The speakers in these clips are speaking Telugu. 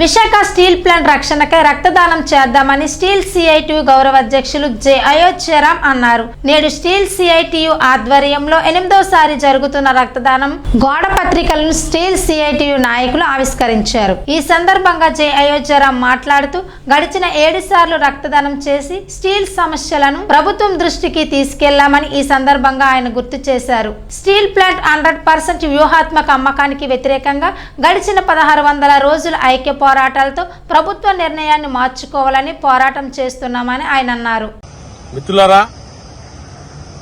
విశాఖ స్టీల్ ప్లాంట్ రక్షణకై రక్తదానం చేద్దామని స్టీల్ సిఐటియు గౌరవ అధ్యక్షులు జె అయోధ్యరామ్ అన్నారు. నేడు స్టీల్ సిఐటియు ఆధ్వర్యంలో ఎనిమిదోసారి జరుగుతున్న రక్తదానం గోడ పత్రికలను స్టీల్ సిఐటియు నాయకులు ఆవిష్కరించారు. ఈ సందర్భంగా జె అయోధ్యరామ్ మాట్లాడుతూ గడిచిన ఏడు సార్లు రక్తదానం చేసి స్టీల్ సమస్యలను ప్రభుత్వం దృష్టికి తీసుకెళ్ళామని ఈ సందర్భంగా ఆయన గుర్తు చేశారు. స్టీల్ ప్లాంట్ హండ్రెడ్ పర్సెంట్ వ్యూహాత్మక అమ్మకానికి వ్యతిరేకంగా గడిచిన పదహారు వందల రోజుల ఐక్య పోరాటాలతో ప్రభుత్వ నిర్ణయాన్ని మార్చుకోవాలని పోరాటం చేస్తున్నామని ఆయన అన్నారు. మిత్రులారా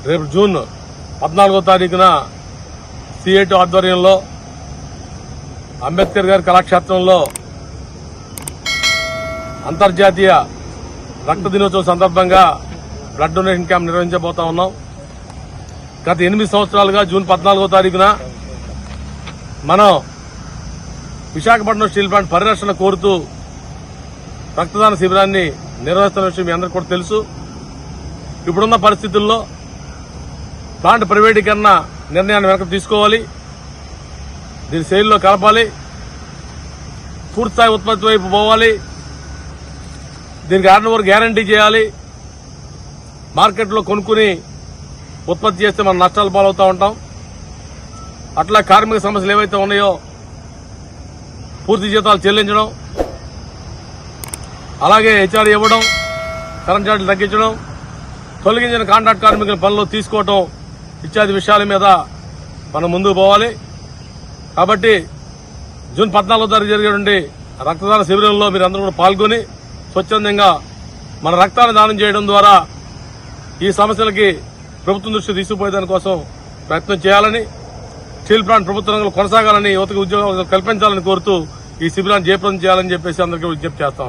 రేపు జూన్ పద్నాలుగో తారీఖున సిఐటి ఆధ్వర్యంలో అంబేద్కర్ గారి కళాక్షేత్రంలో అంతర్జాతీయ రక్త దినోత్సవం సందర్భంగా బ్లడ్ డొనేషన్ క్యాంప్ నిర్వహించబోతా ఉన్నాం. గత ఎనిమిది సంవత్సరాలుగా జూన్ పద్నాలుగో తారీఖున మనం విశాఖపట్నం స్టీల్ ప్లాంట్ పరిరక్షణ కోరుతూ రక్తదాన శిబిరాన్ని నిర్వహిస్తున్న విషయం మీ అందరికీ కూడా తెలుసు. ఇప్పుడున్న పరిస్థితుల్లో ప్లాంట్ ప్రైవేటీకరణ నిర్ణయాన్ని వెనక్కి తీసుకోవాలి. దీని శైలిలో కలపాలి. పూర్తిస్థాయి ఉత్పత్తి వైపు పోవాలి. దీనికి ఆర్డర్ వరకు గ్యారంటీ చేయాలి. మార్కెట్లో కొనుక్కుని ఉత్పత్తి చేస్తే మనం నష్టాలు పాలవుతూ ఉంటాం. అట్లా కార్మిక సమస్యలు ఏవైతే ఉన్నాయో పూర్తి జీతాలు చెల్లించడం అలాగే హెచ్ఆర్ ఇవ్వడం కరెంట్ ఛార్జీలు తగ్గించడం తొలగించిన కాంట్రాక్ట్ కార్మికుల పనులు తీసుకోవటం ఇత్యాది విషయాల మీద మనం ముందుకు పోవాలి. కాబట్టి జూన్ పద్నాలుగో తారీఖు జరిగేటువంటి రక్తదాన శిబిరంలో మీరు అందరూ కూడా పాల్గొని స్వచ్ఛందంగా మన రక్తాన్ని దానం చేయడం ద్వారా ఈ సమస్యలకి ప్రభుత్వం దృష్టి తీసుకుపోయేదాని కోసం ప్రయత్నం చేయాలని స్టీల్ ప్లాంట్ ప్రభుత్వ రంగంలో కొనసాగాలని యువతకు ఉద్యోగాలు కల్పించాలని కోరుతూ ఈ శిబిరాన్ని జయప్రదం చేయాలని చెప్పేసి అందరికీ విజ్ఞప్తి చేస్తాం